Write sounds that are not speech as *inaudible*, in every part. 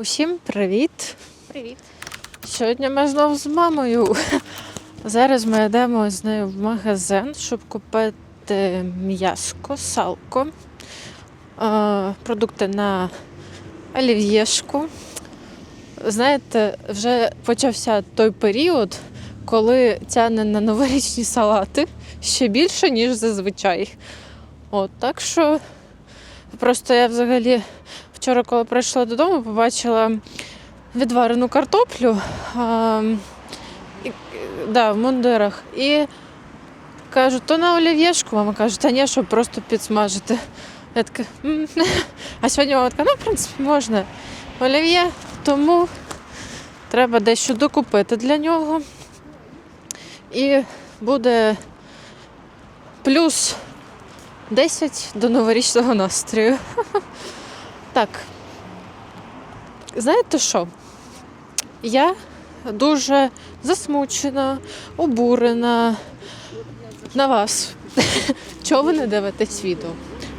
Усім привіт! Привіт. Сьогодні ми знову з мамою. Зараз ми йдемо з нею в магазин, щоб купити м'яско, салко, е, продукти на олів'єшку. Знаєте, вже почався той період, коли тягне на новорічні салати ще більше, ніж зазвичай. От, так що просто я взагалі вчора, коли прийшла додому, побачила відварену картоплю а, і, да, в мундирах. І кажу, то на олів'єшку. Мама каже, та ні, щоб просто підсмажити. Я така, а сьогодні мама така, ну, в принципі, можна олів'є, тому треба дещо докупити для нього. І буде плюс 10 до новорічного настрою. *laughs* Так. Знаєте що? Я дуже засмучена, обурена на вас. *laughs* Чого ви не дивитесь відео?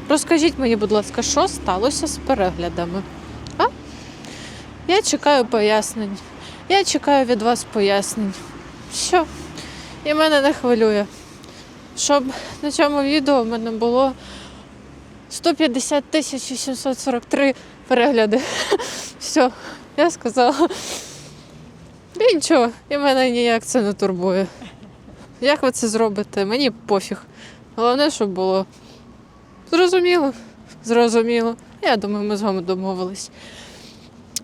Розкажіть мені, будь ласка, що сталося з переглядами? А? Я чекаю пояснень. Я чекаю від вас пояснень. Що? І мене не хвилює. Щоб на цьому відео в мене було 150 тисяч 743 перегляди. *laughs* Все, я сказала. І нічого, і мене ніяк це не турбує. Як ви це зробите? Мені пофіг. Головне, щоб було зрозуміло. Зрозуміло. Я думаю, ми з вами домовились.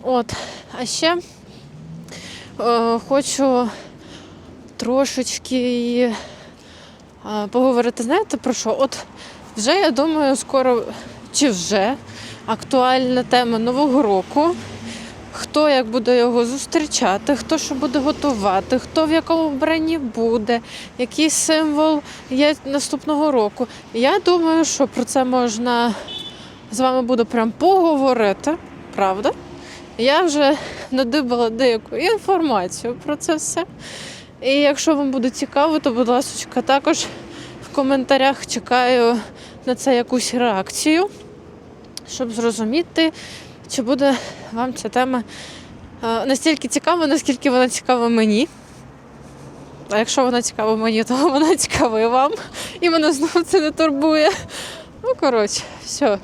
От, а ще е, хочу трошечки е, поговорити, знаєте про що? От вже я думаю, скоро чи вже актуальна тема Нового року. Хто як буде його зустрічати, хто що буде готувати, хто в якому вбранні буде, який символ є наступного року. Я думаю, що про це можна з вами буде прям поговорити, правда? Я вже надибала деяку інформацію про це все. І якщо вам буде цікаво, то, будь ласка, також коментарях чекаю на це якусь реакцію, щоб зрозуміти, чи буде вам ця тема е, настільки цікава, наскільки вона цікава мені. А якщо вона цікава мені, то *laughs* вона цікава і вам. І мене знову це не турбує. Ну, коротше, все.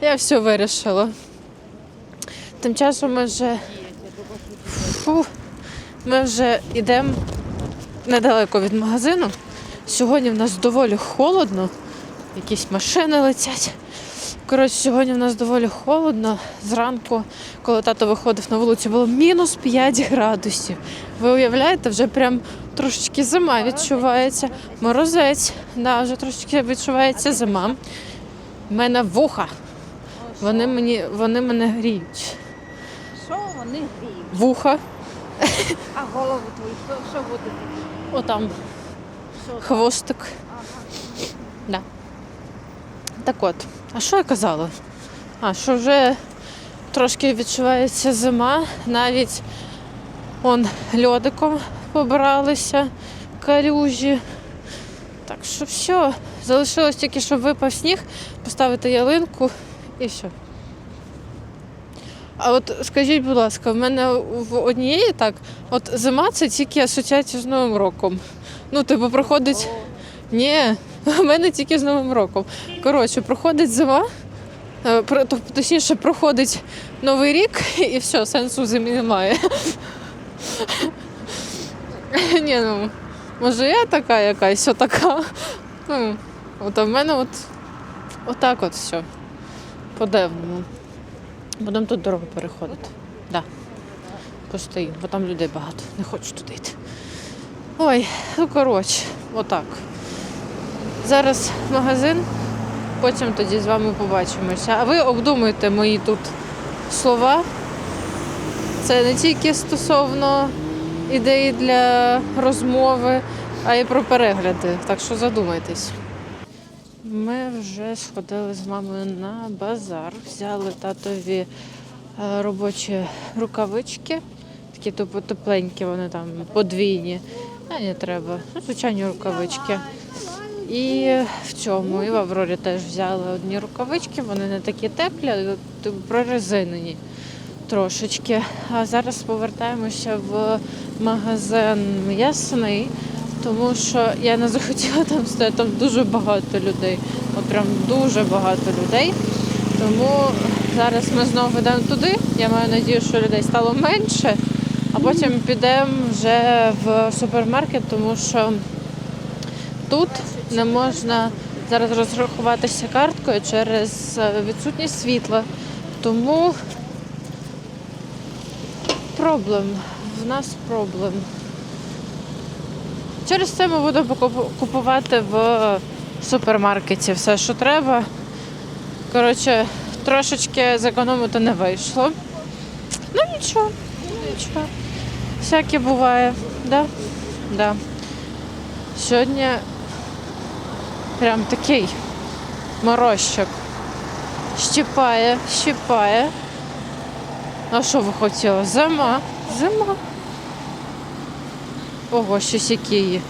Я все вирішила. Тим часом ми вже. Фу, ми вже йдемо недалеко від магазину. Сьогодні в нас доволі холодно, якісь машини летять. Коротше, сьогодні в нас доволі холодно. Зранку, коли тато виходив на вулицю, було мінус 5 градусів. Ви уявляєте, вже прям трошечки зима відчувається. Морозець, да, вже трошечки відчувається зима. У мене вуха. Вони мені, вони мене гріють. Що вони гріють? Вуха, А голову твою, що, буде? отам? Хвостик. Да. Так от, а що я казала? А, що вже трошки відчувається зима, навіть он льодиком побиралися калюжі. Так що все, залишилось тільки, щоб випав сніг, поставити ялинку і все. А от скажіть, будь ласка, в мене в однієї так, от зима це тільки асоціація з Новим роком. Ну, типу, проходить. Ні, *laughs* в мене тільки з Новим роком. Коротше, проходить зима, е, точніше, проходить Новий рік *laughs* і все, сенсу зимі немає. *laughs* Ні, ну, може я така якась отака. Ну, от а в мене от отак от все. По-дивному. Будемо тут дорогу переходити. Да. Постоїмо, бо там людей багато. Не хочу туди йти. Ой, ну коротше, отак. Зараз магазин, потім тоді з вами побачимося. А ви обдумуйте мої тут слова. Це не тільки стосовно ідеї для розмови, а й про перегляди. Так що задумайтесь. Ми вже сходили з мамою на базар, взяли татові е, робочі рукавички, такі тепленькі, вони там подвійні. А не треба. Ну, звичайні рукавички. І в цьому, і в Аврорі теж взяли одні рукавички, вони не такі теплі, прорезинені. трошечки. А зараз повертаємося в магазин м'ясний, тому що я не захотіла *laughs* там стояти, там дуже багато людей. От прям дуже багато людей. Тому зараз ми знову йдемо туди. Я маю надію, що людей стало менше, потім підемо вже в супермаркет, тому що тут не можна зараз розрахуватися карткою через е, відсутність світла. Тому проблем. В нас проблем. Через це ми будемо купувати в супермаркеті все, що треба. Коротше, трошечки зекономити не вийшло. Ну нічого, нічого. Всяке буває, да? Да. Сьогодні прям такий морозчик. Щипає, щипає. А що ви хотіли? Зима. Зима. Ого, щось які.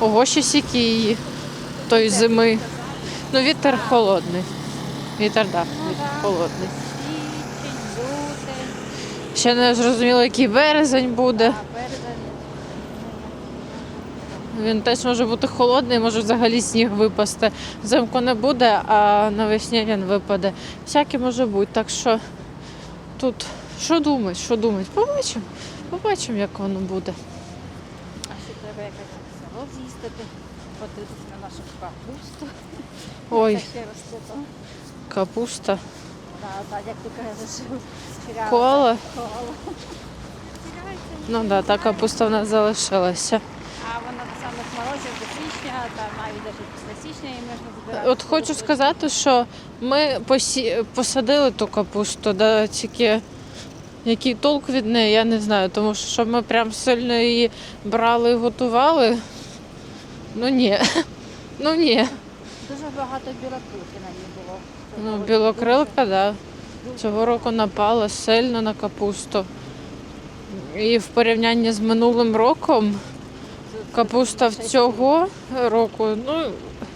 Ого, щось які. Тої зими. Ну, вітер холодний. Вітер, так, да, вітер холодний. Ще не зрозуміло, який березень буде. Він теж може бути холодний, може взагалі сніг випасти. Взимку не буде, а навесні він випаде. Всяке може бути. Так що тут що думать, що думать? Побачимо. Побачимо, як воно буде. А ще треба якось село з'їздити, подивитися на нашу капусту. Ой, капуста, Да, так, як ти кажеш. Кола. Ну так, да, та капуста в нас залишилася. А вона до самих морозів до січня, та навіть навіть після січня її можна збирати. От хочу сказати, що ми посі... посадили ту капусту, да, тільки який толк від неї, я не знаю, тому що щоб ми прям сильно її брали і готували. Ну ні. *laughs* Ну ні. Дуже багато білокрилки на ній було. Ну, білокрилка, так. Да. Цього року напала сильно на капусту. І в порівнянні з минулим роком капуста в цього року, ну,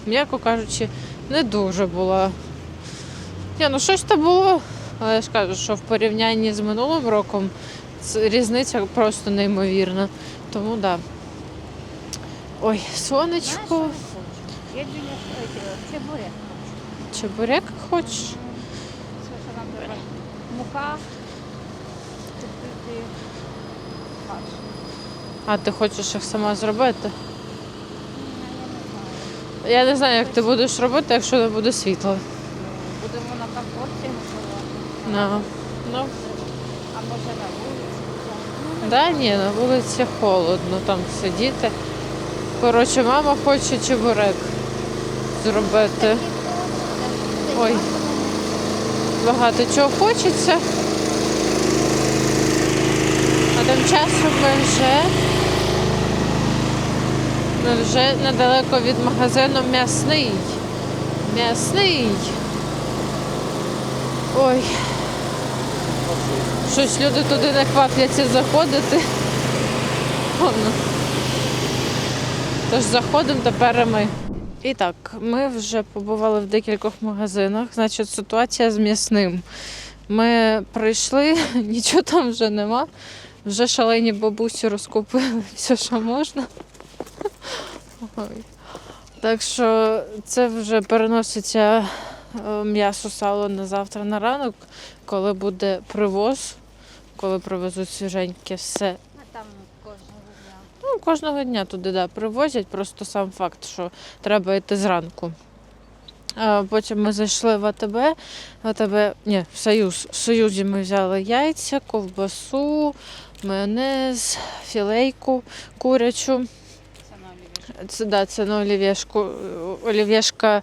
м'яко кажучи, не дуже була. Ні, ну щось то було, але я ж кажу, що в порівнянні з минулим роком різниця просто неймовірна. Тому так. Да. Ой, сонечко, я біля чебурек хочу. чебурек хочеш? Все, що нам треба. Купити фарш. А ти хочеш їх сама зробити? Я не знаю. Як ти будеш робити, якщо не буде світла. Будемо на комфорті готувати. Ну, А може на вулиці. да, ні, на вулиці холодно там сидіти. Коротше, мама хоче чебурек зробити. Ой. Багато чого хочеться. А тим часом ми вже, вже недалеко від магазину м'ясний. М'ясний. Ой. Щось люди туди не хвапляться заходити. Тож заходимо тепер ми. І так, ми вже побували в декількох магазинах. Значить, ситуація з м'ясним. Ми прийшли, *laughs* нічого там вже нема. Вже шалені бабусі розкупили *laughs* все, що можна. Ой. Так що це вже переноситься е, м'ясо сало на завтра на ранок, коли буде привоз, коли привезуть свіженьке все. А там кожного дня. Ну, кожного дня туди да, привозять, просто сам факт, що треба йти зранку. Потім ми зайшли в АТБ. В АТБ, ні, в Союз. В Союзі ми взяли яйця, ковбасу, майонез, філейку курячу. Це да, це на олів'єшку. Олів'єшка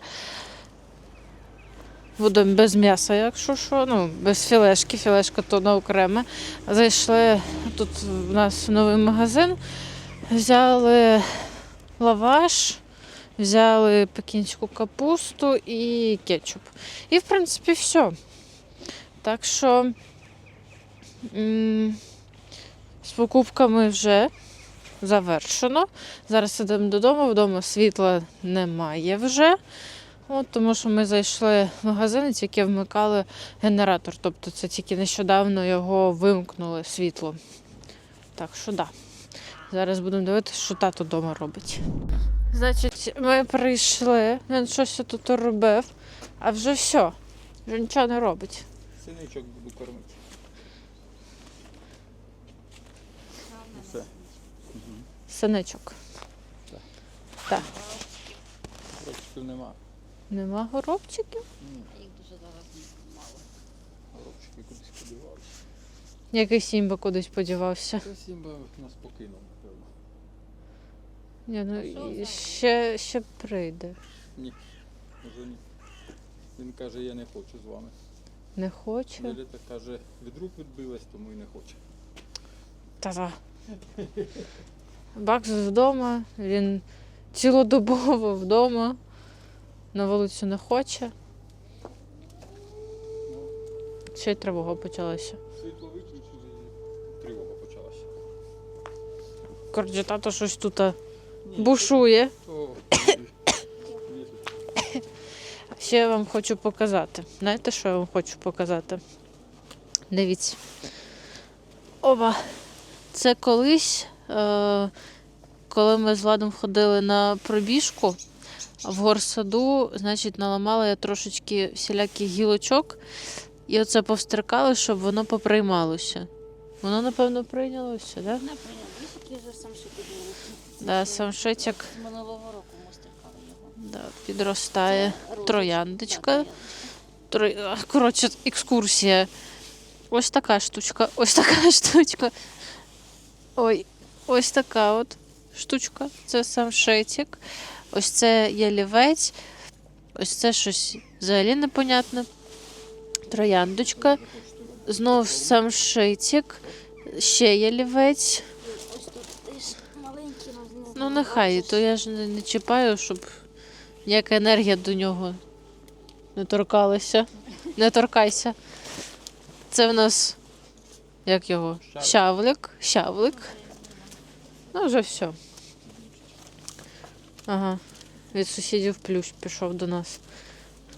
без м'яса, якщо що, ну, без філешки, філешка то на окреме. Зайшли тут в нас новий магазин, взяли лаваш, взяли пекінську капусту і кетчуп. І, в принципі, все. Так що з покупками вже завершено. Зараз ідемо додому, вдома світла немає вже. От тому що ми зайшли в магазин, тільки вмикали генератор. Тобто це тільки нещодавно його вимкнули світло. Так що да. Зараз будемо дивитися, що тато вдома робить. Значить, ми прийшли, він щось тут робив, а вже все, вже нічого не робить. Синичок буду кормити. Все. Синичок. Горобчиків нема. Нема горобчиків? Їх дуже зараз мало. Горобчики кудись подівалися. Який Сімба кудись подівався. Та Сімба нас покинув. Ні, ну ще, ще прийде. Може ні. Він каже, я не хочу з вами. Не хоче. Ліліта каже, від рук відбилась, тому і не хоче. Та-та. Бакс вдома, він цілодобово вдома, на вулицю не хоче. Ще й тривога почалася. Світло виключили і тривога почалася. Коротше, тато щось тут а, бушує. *coughs* Ще я вам хочу показати. Знаєте, що я вам хочу показати? Дивіться. Оба. Це колись, е, коли ми з Владом ходили на пробіжку в горсаду, значить, наламала я трошечки всіляких гілочок, і оце повстрикали, щоб воно поприймалося. Воно, напевно, прийнялося, так? Да? Не прийняв. Високі вже сам ще підвели. Да, сам шитяк З минулого року ми стрикали його. да, підростає. Трояндочка. Тро- Коротше, екскурсія. Ось така штучка, ось така *laughs* штучка. Ой, ось така от штучка. Це самшитик. Ось це ялівець. Ось це щось взагалі непонятне. Трояндочка. Знов самшитик. Ще ялівець. Ось тут теж маленький, ну, нехай, то я ж не, не чіпаю, щоб ніяка енергія до нього не торкалася. Не торкайся. Це в нас як його? Щавлик. Щавлик. Ну, вже все. Ага. Від сусідів плющ пішов до нас.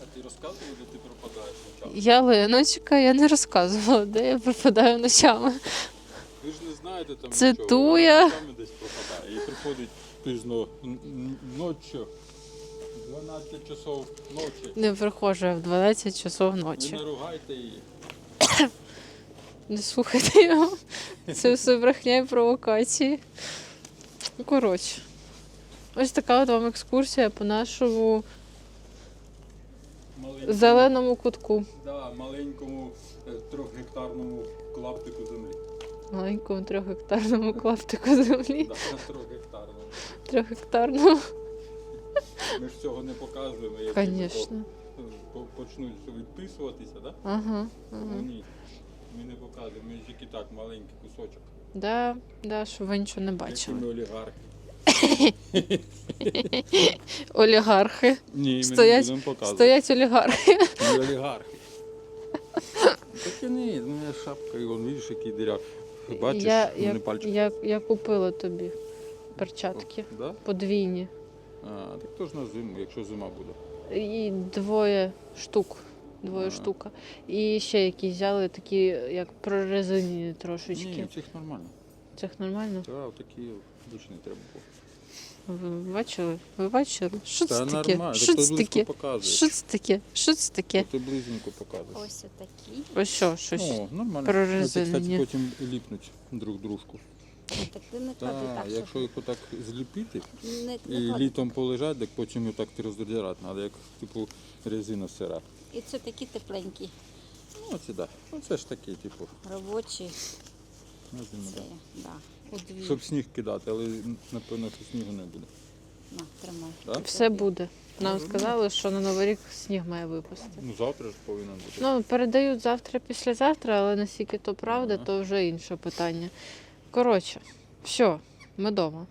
А ти розказував, де ти пропадаєш ночами? Я Леночка, я не розказувала, де я пропадаю ночами. Ви ж не знаєте там Це нічого. Приходить пізно ночі, 12 часов ночі. Не приходжу в 12 часов Ви ночі. не ругайте її. Не слухайте його. Це все брехня і провокації. Ну, коротше. Ось така от вам екскурсія по нашому Маленькому, зеленому кутку. да, маленькому е, трьохгектарному клаптику землі. Маленькому трьохгектарному клаптику землі. Трьохгектарному. Трьохгектарному. Ми ж цього не показуємо. як Звісно. Почнуть відписуватися, да? Ага. Ну, ага. ні. Ми не показуємо, ми тільки так, маленький кусочок. Да, да, щоб ви нічого не бачили. Якими олігархи. *laughs* Олігархи. Ні, ми Стоять- не будемо показувати. Стоять олігархи. Ми олігархи. Так і ні, у мене шапка, і вон, видиш, який диряк. Бачиш, я, я, не пальчик. я, я купила тобі перчатки. О, Да? Подвійні. А, так то ж на зиму, якщо зима буде. І двоє штук. Двоє А. штука. І ще якісь взяли такі, як прорезинені трошечки. Ні, цих нормально. Цих нормально? Так, такі більше не треба було. Ви бачили? Ви бачили? Що це таке? нормально, Що це близько таке? Що це таке? Що це таке? Ти близенько показуєш. Ось отакі. Ось що, щось. О, нормально. кстати, потім ліпнуть друг дружку. Так ти не клади Так, так, якщо щоб їх отак зліпити не, і не клади. літом полежать, так потім отак ти роздирати треба, як типу резина сира. І це такі тепленькі, Ну, оці да. Оце ж такі, типу, робочі. На зиму, Це, да. Дві. Щоб сніг кидати, але напевно, що снігу не буде. На, тримай. Да? Все буде. Нам сказали, що на Новий рік сніг має випасти. Ну завтра ж повинен бути. Ну, передають завтра, післязавтра, але наскільки то правда, Ага. то вже інше питання. Коротше, все, ми вдома.